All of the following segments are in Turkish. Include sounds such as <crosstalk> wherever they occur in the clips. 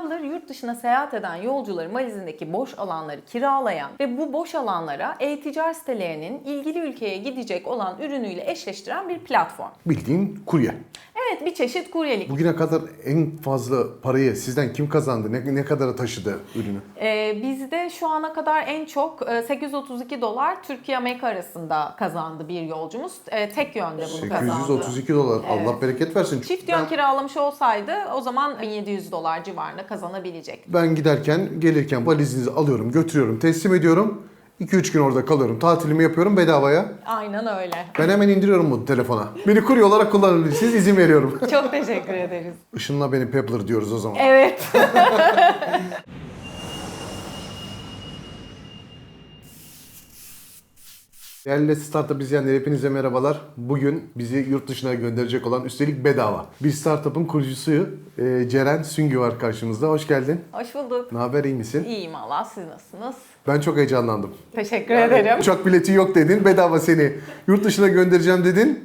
Paddler yurt dışına seyahat eden yolcuların valizindeki boş alanları kiralayan ve bu boş alanlara e-ticaret sitelerinin ilgili ülkeye gidecek olan ürünüyle eşleştiren bir platform. Bildiğin kurye. Evet bir çeşit kuryelik. Bugüne kadar en fazla parayı sizden kim kazandı? Ne, ne kadara taşıdı ürünü? Ee, bizde şu ana kadar en çok e, 832 dolar Türkiye-Amerika arasında kazandı bir yolcumuz. E, tek yönde bunu kazandı. 832 dolar. Allah bereket versin. Çift yön kiralamış olsaydı o zaman 1700 dolar civarında kazanabilecek. Ben giderken, gelirken valizinizi alıyorum, götürüyorum, teslim ediyorum. 2-3 gün orada kalıyorum. Tatilimi yapıyorum bedavaya. Aynen öyle. Ben hemen indiriyorum bu telefona. Beni kurye olarak kullanabilirsiniz. izin veriyorum. <laughs> Çok teşekkür ederiz. Işınla beni Pepler diyoruz o zaman. Evet. <laughs> Değerli Startup izleyenler hepinize merhabalar. Bugün bizi yurt dışına gönderecek olan üstelik bedava. Bir startup'ın kurucusu e, Ceren Süngü var karşımızda. Hoş geldin. Hoş bulduk. Ne haber iyi misin? İyiyim Allah siz nasılsınız? Ben çok heyecanlandım. Teşekkür ederim. Uçak bileti yok dedin. Bedava seni yurt dışına göndereceğim dedin.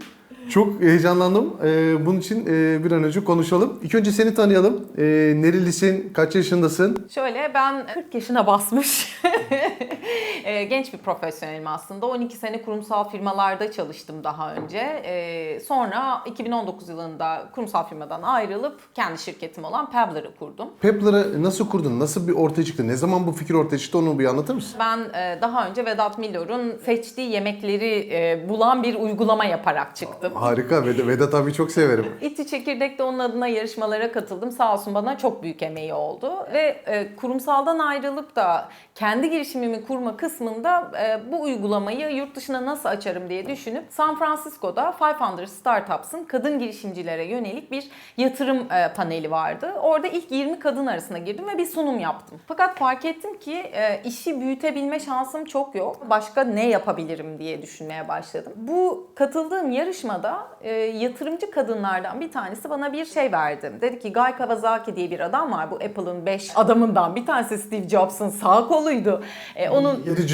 Çok heyecanlandım. Ee, bunun için e, bir an önce konuşalım. İlk önce seni tanıyalım. Ee, nerelisin? Kaç yaşındasın? Şöyle ben 40 yaşına basmış <laughs> e, genç bir profesyonelim aslında. 12 sene kurumsal firmalarda çalıştım daha önce. E, sonra 2019 yılında kurumsal firmadan ayrılıp kendi şirketim olan Pebbler'ı kurdum. Pepler'ı nasıl kurdun? Nasıl bir ortaya çıktı? Ne zaman bu fikir ortaya çıktı onu bir anlatır mısın? Ben e, daha önce Vedat Milor'un seçtiği yemekleri e, bulan bir uygulama yaparak çıktım. Harika. Ved- Vedat abi çok severim. İTÜ Çekirdek'te onun adına yarışmalara katıldım. Sağ olsun bana çok büyük emeği oldu. Ve e, kurumsaldan ayrılıp da kendi girişimimi kurma kısmında e, bu uygulamayı yurt dışına nasıl açarım diye düşünüp San Francisco'da 500 Startups'ın kadın girişimcilere yönelik bir yatırım e, paneli vardı. Orada ilk 20 kadın arasına girdim ve bir sunum yaptım. Fakat fark ettim ki e, işi büyütebilme şansım çok yok. Başka ne yapabilirim diye düşünmeye başladım. Bu katıldığım yarışmada e, yatırımcı kadınlardan bir tanesi bana bir şey verdi. Dedi ki Guy Kawasaki diye bir adam var. Bu Apple'ın 5 adamından bir tanesi Steve Jobs'ın sağ koluydu. E, onun Yedi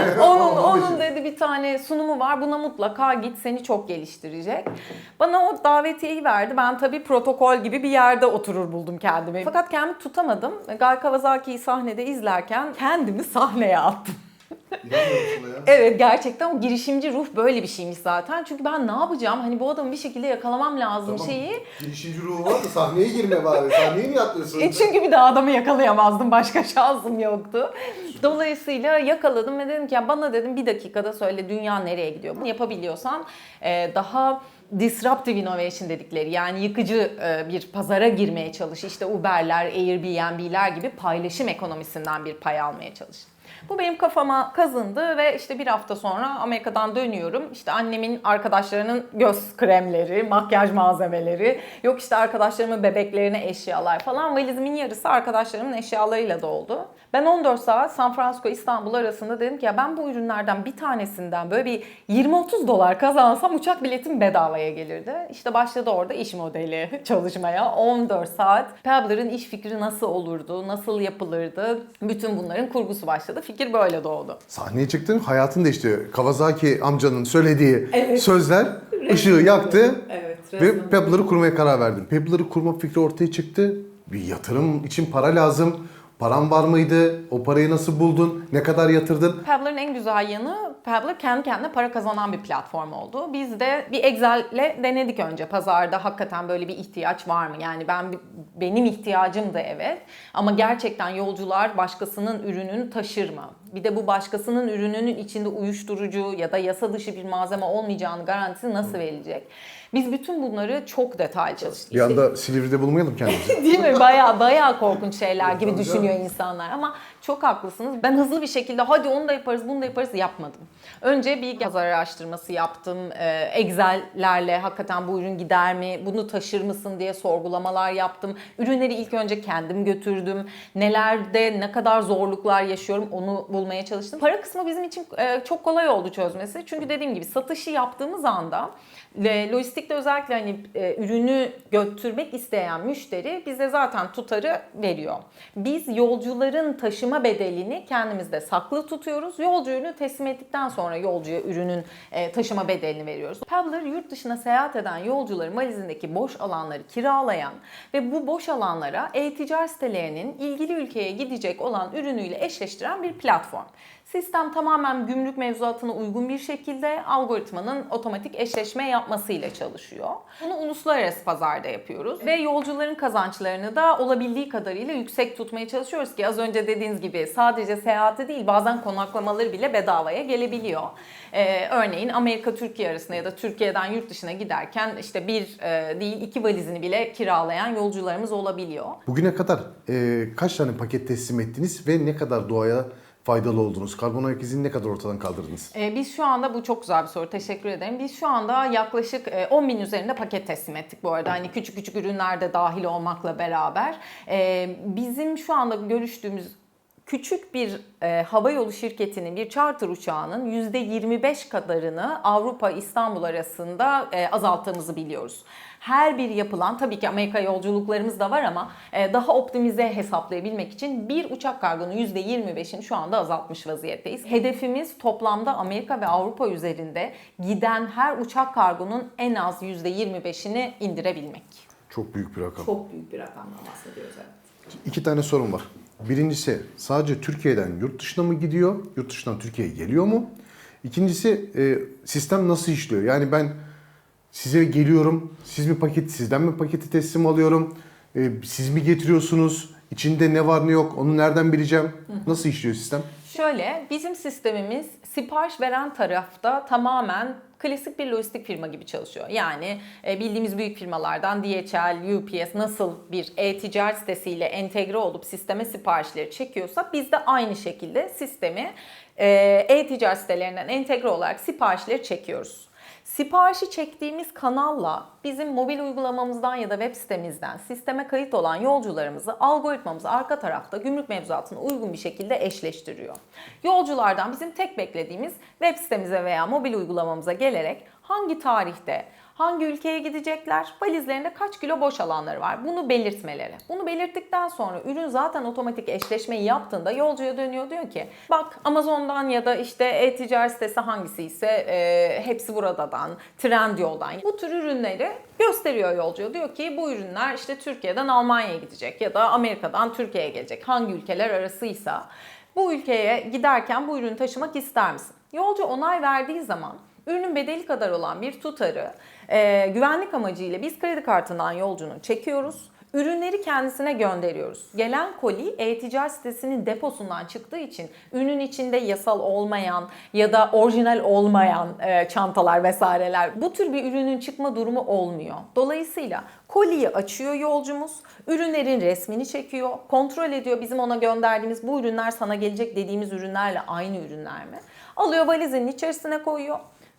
<laughs> onun, onun dedi bir tane sunumu var. Buna mutlaka git seni çok geliştirecek. Bana o davetiyeyi verdi. Ben tabii protokol gibi bir yerde oturur buldum kendimi. Fakat kendimi tutamadım. Gal Kawasaki'yi sahnede izlerken kendimi sahneye attım. Evet gerçekten o girişimci ruh böyle bir şeymiş zaten. Çünkü ben ne yapacağım? Hani bu adamı bir şekilde yakalamam lazım şeyi. Girişimci ruhu var da sahneye girme bari. Sahneye mi atlıyorsun? E çünkü bir daha adamı yakalayamazdım. Başka şansım yoktu. Dolayısıyla yakaladım ve dedim ki ya bana dedim bir dakikada söyle dünya nereye gidiyor? Bunu yapabiliyorsan e, daha disruptive innovation dedikleri yani yıkıcı e, bir pazara girmeye çalış. İşte Uber'ler, Airbnb'ler gibi paylaşım ekonomisinden bir pay almaya çalış. Bu benim kafama kazındı ve işte bir hafta sonra Amerika'dan dönüyorum. İşte annemin arkadaşlarının göz kremleri, makyaj malzemeleri, yok işte arkadaşlarımın bebeklerine eşyalar falan. Valizimin yarısı arkadaşlarımın eşyalarıyla doldu. Ben 14 saat San Francisco İstanbul arasında dedim ki ya ben bu ürünlerden bir tanesinden böyle bir 20-30 dolar kazansam uçak biletim bedavaya gelirdi. İşte başladı orada iş modeli <laughs> çalışmaya. 14 saat. Pebbler'ın iş fikri nasıl olurdu, nasıl yapılırdı? Bütün bunların kurgusu başladı. Fikir böyle doğdu. Sahneye çıktın, hayatın değişti. Kawasaki amcanın söylediği sözler ışığı yaktı Evet. ve Pebbler'ı kurmaya karar verdin. Pebbler'ı kurma fikri ortaya çıktı. Bir yatırım için para lazım. Paran var mıydı? O parayı nasıl buldun? Ne kadar yatırdın? Pebbler'ın en güzel yanı Pebbler kendi kendine para kazanan bir platform oldu. Biz de bir Excel'le denedik önce. Pazarda hakikaten böyle bir ihtiyaç var mı? Yani ben benim ihtiyacım da evet. Ama gerçekten yolcular başkasının ürününü taşır mı? Bir de bu başkasının ürününün içinde uyuşturucu ya da yasa dışı bir malzeme olmayacağını garantisi nasıl verilecek? Biz bütün bunları çok detaylı çalıştık. Bir anda Silivri'de bulmayalım kendimizi. <laughs> Değil mi? Bayağı bayağı korkunç şeyler gibi düşünüyor insanlar ama çok haklısınız. Ben hızlı bir şekilde hadi onu da yaparız, bunu da yaparız yapmadım. Önce bir pazar araştırması yaptım. Ee, Excel'lerle hakikaten bu ürün gider mi, bunu taşır mısın diye sorgulamalar yaptım. Ürünleri ilk önce kendim götürdüm. Nelerde ne kadar zorluklar yaşıyorum onu bulmaya çalıştım. Para kısmı bizim için e, çok kolay oldu çözmesi. Çünkü dediğim gibi satışı yaptığımız anda lojistikte özellikle hani e, ürünü götürmek isteyen müşteri bize zaten tutarı veriyor. Biz yolcuların taşıma taşıma bedelini kendimizde saklı tutuyoruz. Yolcu ürünü teslim ettikten sonra yolcuya ürünün e, taşıma bedelini veriyoruz. Paddler yurt dışına seyahat eden yolcuların valizindeki boş alanları kiralayan ve bu boş alanlara e-ticaret sitelerinin ilgili ülkeye gidecek olan ürünüyle eşleştiren bir platform. Sistem tamamen gümrük mevzuatına uygun bir şekilde algoritmanın otomatik eşleşme yapmasıyla çalışıyor. Bunu uluslararası pazarda yapıyoruz ve yolcuların kazançlarını da olabildiği kadarıyla yüksek tutmaya çalışıyoruz ki az önce dediğiniz gibi sadece seyahati değil bazen konaklamaları bile bedavaya gelebiliyor. Ee, örneğin Amerika Türkiye arasında ya da Türkiye'den yurt dışına giderken işte bir e, değil iki valizini bile kiralayan yolcularımız olabiliyor. Bugüne kadar e, kaç tane paket teslim ettiniz ve ne kadar doğaya faydalı oldunuz? Karbon ayak izini ne kadar ortadan kaldırdınız? Ee, biz şu anda bu çok güzel bir soru teşekkür ederim. Biz şu anda yaklaşık e, 10 bin üzerinde paket teslim ettik bu arada. Hani küçük küçük ürünler de dahil olmakla beraber. Ee, bizim şu anda görüştüğümüz küçük bir e, hava yolu şirketinin bir charter uçağının %25 kadarını Avrupa İstanbul arasında e, azalttığımızı biliyoruz. Her bir yapılan tabii ki Amerika yolculuklarımız da var ama e, daha optimize hesaplayabilmek için bir uçak kargonun %25'ini şu anda azaltmış vaziyetteyiz. Hedefimiz toplamda Amerika ve Avrupa üzerinde giden her uçak kargonun en az %25'ini indirebilmek. Çok büyük bir rakam. Çok büyük bir rakamdan bahsediyoruz evet. İki tane sorun var. Birincisi sadece Türkiye'den yurt dışına mı gidiyor? Yurt dışından Türkiye'ye geliyor mu? İkincisi e, sistem nasıl işliyor? Yani ben size geliyorum, siz mi paket, sizden mi paketi teslim alıyorum? E, siz mi getiriyorsunuz? İçinde ne var ne yok onu nereden bileceğim? Nasıl işliyor sistem? Şöyle bizim sistemimiz sipariş veren tarafta tamamen klasik bir lojistik firma gibi çalışıyor. Yani e, bildiğimiz büyük firmalardan DHL, UPS nasıl bir e-ticaret sitesiyle entegre olup sisteme siparişleri çekiyorsa biz de aynı şekilde sistemi e, e-ticaret sitelerinden entegre olarak siparişleri çekiyoruz. Siparişi çektiğimiz kanalla bizim mobil uygulamamızdan ya da web sitemizden sisteme kayıt olan yolcularımızı algoritmamız arka tarafta gümrük mevzuatına uygun bir şekilde eşleştiriyor. Yolculardan bizim tek beklediğimiz web sitemize veya mobil uygulamamıza gelerek hangi tarihte, hangi ülkeye gidecekler, valizlerinde kaç kilo boş alanları var bunu belirtmeleri. Bunu belirttikten sonra ürün zaten otomatik eşleşmeyi yaptığında yolcuya dönüyor diyor ki bak Amazon'dan ya da işte e-ticaret sitesi hangisi ise e, hepsi buradadan, Trendyol'dan bu tür ürünleri gösteriyor yolcuya. Diyor ki bu ürünler işte Türkiye'den Almanya'ya gidecek ya da Amerika'dan Türkiye'ye gelecek hangi ülkeler arasıysa bu ülkeye giderken bu ürünü taşımak ister misin? Yolcu onay verdiği zaman ürünün bedeli kadar olan bir tutarı e, güvenlik amacıyla biz kredi kartından yolcunun çekiyoruz. Ürünleri kendisine gönderiyoruz. Gelen koli e-ticaret sitesinin deposundan çıktığı için ürünün içinde yasal olmayan ya da orijinal olmayan e, çantalar vesaireler bu tür bir ürünün çıkma durumu olmuyor. Dolayısıyla koliyi açıyor yolcumuz, ürünlerin resmini çekiyor, kontrol ediyor bizim ona gönderdiğimiz bu ürünler sana gelecek dediğimiz ürünlerle aynı ürünler mi? Alıyor valizinin içerisine koyuyor.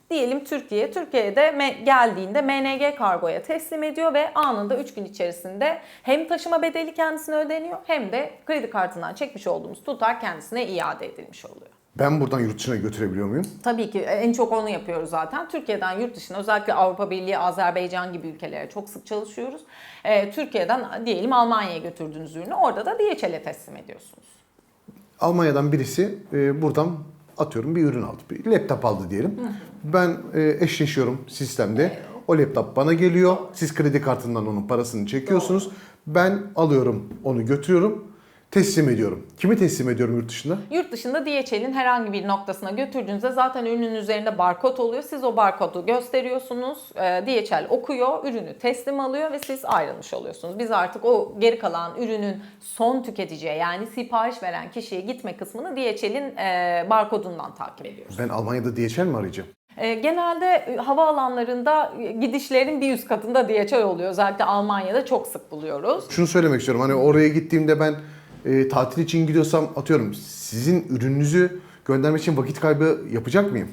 Diyelim Türkiye, Türkiye'de geldiğinde MNG kargoya teslim ediyor ve anında 3 gün içerisinde hem taşıma bedeli kendisine ödeniyor hem de kredi kartından çekmiş olduğumuz tutar kendisine iade edilmiş oluyor. Ben buradan yurt dışına götürebiliyor muyum? Tabii ki en çok onu yapıyoruz zaten. Türkiye'den yurt dışına özellikle Avrupa Birliği, Azerbaycan gibi ülkelere çok sık çalışıyoruz. Ee, Türkiye'den diyelim Almanya'ya götürdüğünüz ürünü orada da DHL'e teslim ediyorsunuz. Almanya'dan birisi e, buradan atıyorum bir ürün aldı. Bir laptop aldı diyelim. Ben e, eşleşiyorum sistemde. O laptop bana geliyor. Siz kredi kartından onun parasını çekiyorsunuz. Ben alıyorum onu götürüyorum. Teslim ediyorum. Kimi teslim ediyorum yurt dışında? Yurt dışında DHL'in herhangi bir noktasına götürdüğünüzde zaten ürünün üzerinde barkod oluyor. Siz o barkodu gösteriyorsunuz. Ee, DHL okuyor, ürünü teslim alıyor ve siz ayrılmış oluyorsunuz. Biz artık o geri kalan ürünün son tüketiciye yani sipariş veren kişiye gitme kısmını DHL'in e, barkodundan takip ediyoruz. Ben Almanya'da DHL mi arayacağım? E, genelde e, havaalanlarında e, gidişlerin bir üst katında DHL oluyor. Özellikle Almanya'da çok sık buluyoruz. Şunu söylemek istiyorum. Hani oraya gittiğimde ben e, tatil için gidiyorsam atıyorum sizin ürününüzü göndermek için vakit kaybı yapacak mıyım?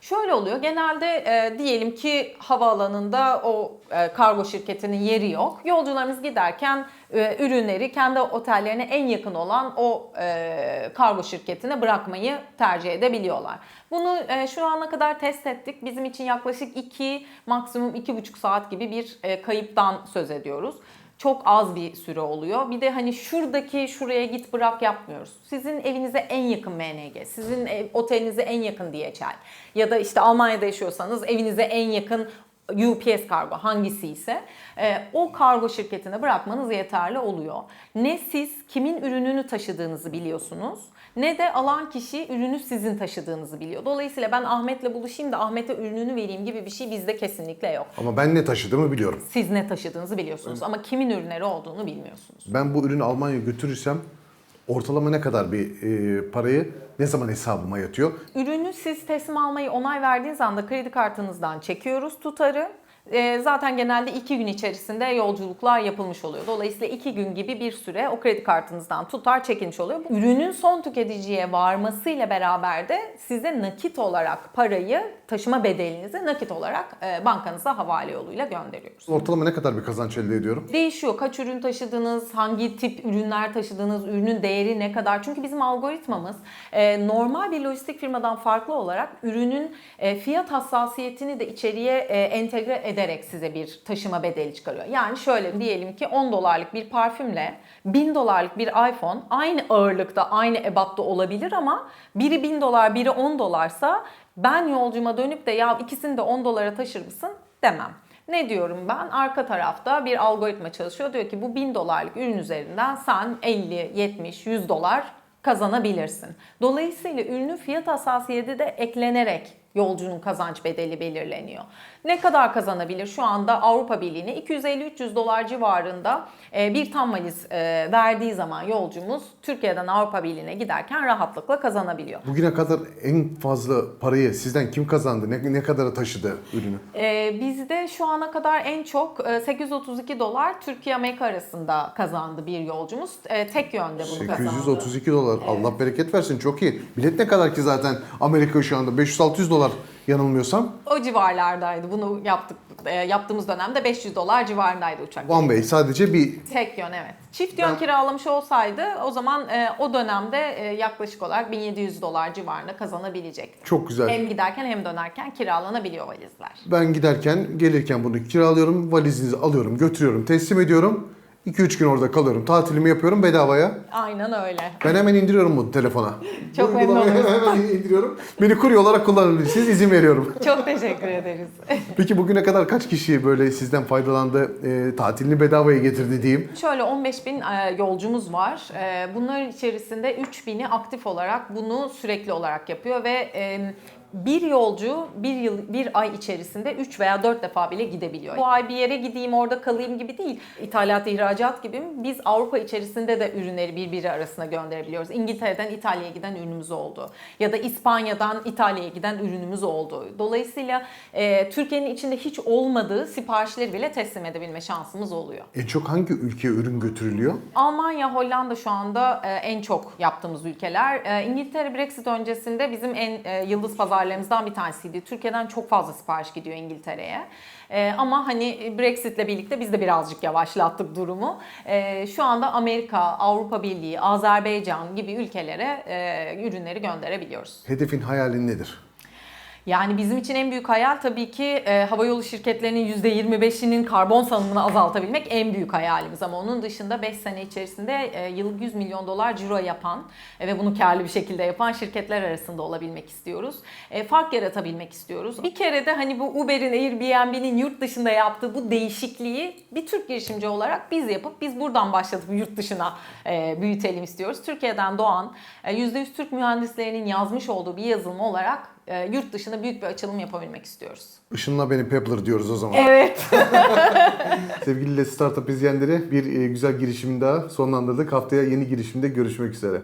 Şöyle oluyor. Genelde e, diyelim ki havaalanında o e, kargo şirketinin yeri yok. Yolcularımız giderken e, ürünleri kendi otellerine en yakın olan o e, kargo şirketine bırakmayı tercih edebiliyorlar. Bunu e, şu ana kadar test ettik. Bizim için yaklaşık 2 maksimum 2,5 saat gibi bir e, kayıptan söz ediyoruz. Çok az bir süre oluyor. Bir de hani şuradaki şuraya git bırak yapmıyoruz. Sizin evinize en yakın MNG, sizin ev, otelinize en yakın DHL ya da işte Almanya'da yaşıyorsanız evinize en yakın UPS kargo hangisi ise e, o kargo şirketine bırakmanız yeterli oluyor. Ne siz kimin ürününü taşıdığınızı biliyorsunuz ne de alan kişi ürünü sizin taşıdığınızı biliyor. Dolayısıyla ben Ahmet'le buluşayım da Ahmet'e ürününü vereyim gibi bir şey bizde kesinlikle yok. Ama ben ne taşıdığımı biliyorum. Siz ne taşıdığınızı biliyorsunuz ama kimin ürünleri olduğunu bilmiyorsunuz. Ben bu ürünü Almanya'ya götürürsem ortalama ne kadar bir e, parayı ne zaman hesabıma yatıyor? Ürünü siz teslim almayı onay verdiğiniz anda kredi kartınızdan çekiyoruz tutarı. Ee, zaten genelde iki gün içerisinde yolculuklar yapılmış oluyor. Dolayısıyla iki gün gibi bir süre o kredi kartınızdan tutar çekilmiş oluyor. Ürünün son tüketiciye varmasıyla beraber de size nakit olarak parayı, taşıma bedelinizi nakit olarak e, bankanıza havale yoluyla gönderiyoruz. Ortalama ne kadar bir kazanç elde ediyorum? Değişiyor. Kaç ürün taşıdınız, hangi tip ürünler taşıdınız, ürünün değeri ne kadar? Çünkü bizim algoritmamız e, normal bir lojistik firmadan farklı olarak ürünün e, fiyat hassasiyetini de içeriye e, entegre ederek size bir taşıma bedeli çıkarıyor. Yani şöyle diyelim ki 10 dolarlık bir parfümle 1000 dolarlık bir iPhone aynı ağırlıkta, aynı ebatta olabilir ama biri 1000 dolar, biri 10 dolarsa ben yolcuma dönüp de ya ikisini de 10 dolara taşır mısın demem. Ne diyorum ben? Arka tarafta bir algoritma çalışıyor. Diyor ki bu 1000 dolarlık ürün üzerinden sen 50, 70, 100 dolar kazanabilirsin. Dolayısıyla ürünün fiyat hassasiyeti de eklenerek yolcunun kazanç bedeli belirleniyor. Ne kadar kazanabilir? Şu anda Avrupa Birliği'ne 250-300 dolar civarında e, bir tam valiz e, verdiği zaman yolcumuz Türkiye'den Avrupa Birliği'ne giderken rahatlıkla kazanabiliyor. Bugüne kadar en fazla parayı sizden kim kazandı? Ne, ne kadara taşıdı ürünü? Ee, bizde şu ana kadar en çok e, 832 dolar Türkiye-Amerika arasında kazandı bir yolcumuz. E, tek yönde bunu kazandı. 832 dolar. Allah bereket versin. Çok iyi. Bilet ne kadar ki zaten Amerika şu anda? 500-600 dolar yanılmıyorsam. O civarlardaydı. Bunu yaptık e, yaptığımız dönemde 500 dolar civarındaydı uçak. One Way sadece bir Tek yön evet. Çift yön Ben- kiralamış olsaydı o zaman e, o dönemde e, yaklaşık olarak 1700 dolar civarında kazanabilecek. çok güzel. Hem giderken hem dönerken kiralanabiliyor valizler. Ben giderken gelirken bunu kiralıyorum. Valizinizi alıyorum, götürüyorum, teslim ediyorum. 2-3 gün orada kalıyorum. Tatilimi yapıyorum bedavaya. Aynen öyle. Ben hemen indiriyorum bu telefona. <laughs> Çok Bu memnun oluruz. Hemen indiriyorum. Beni kurye olarak kullanabilirsiniz. izin veriyorum. <laughs> Çok teşekkür ederiz. <laughs> Peki bugüne kadar kaç kişi böyle sizden faydalandı, e, tatilini bedavaya getirdi diyeyim? Şöyle 15 bin e, yolcumuz var. E, Bunların içerisinde 3 bini aktif olarak bunu sürekli olarak yapıyor ve e, bir yolcu bir yıl bir ay içerisinde 3 veya 4 defa bile gidebiliyor. Bu ay bir yere gideyim orada kalayım gibi değil. İthalat, ihracat gibi biz Avrupa içerisinde de ürünleri birbiri arasına gönderebiliyoruz. İngiltere'den İtalya'ya giden ürünümüz oldu. Ya da İspanya'dan İtalya'ya giden ürünümüz oldu. Dolayısıyla e, Türkiye'nin içinde hiç olmadığı siparişleri bile teslim edebilme şansımız oluyor. En çok hangi ülkeye ürün götürülüyor? Almanya, Hollanda şu anda e, en çok yaptığımız ülkeler. E, İngiltere Brexit öncesinde bizim en e, yıldız pazarlarımızdan bir tanesiydi. Türkiye'den çok fazla sipariş gidiyor İngiltere'ye. E, ama hani Brexit'le birlikte biz de birazcık yavaşlattık durumu. E, şu anda Amerika, Avrupa Birliği, Azerbaycan gibi ülkelere e, ürünleri gönderebiliyoruz. Hedefin hayalin nedir? Yani bizim için en büyük hayal tabii ki e, havayolu şirketlerinin %25'inin karbon salımını azaltabilmek en büyük hayalimiz. Ama onun dışında 5 sene içerisinde e, yıllık 100 milyon dolar ciro yapan e, ve bunu karlı bir şekilde yapan şirketler arasında olabilmek istiyoruz. E, fark yaratabilmek istiyoruz. Bir kere de hani bu Uber'in, Airbnb'nin yurt dışında yaptığı bu değişikliği bir Türk girişimci olarak biz yapıp biz buradan başlatıp yurt dışına e, büyütelim istiyoruz. Türkiye'den doğan e, %100 Türk mühendislerinin yazmış olduğu bir yazılım olarak e, yurt dışında büyük bir açılım yapabilmek istiyoruz. Işınla beni Pepler diyoruz o zaman. Evet. <laughs> Sevgili Let's Startup izleyenleri bir e, güzel girişimin daha sonlandırdık. Haftaya yeni girişimde görüşmek üzere.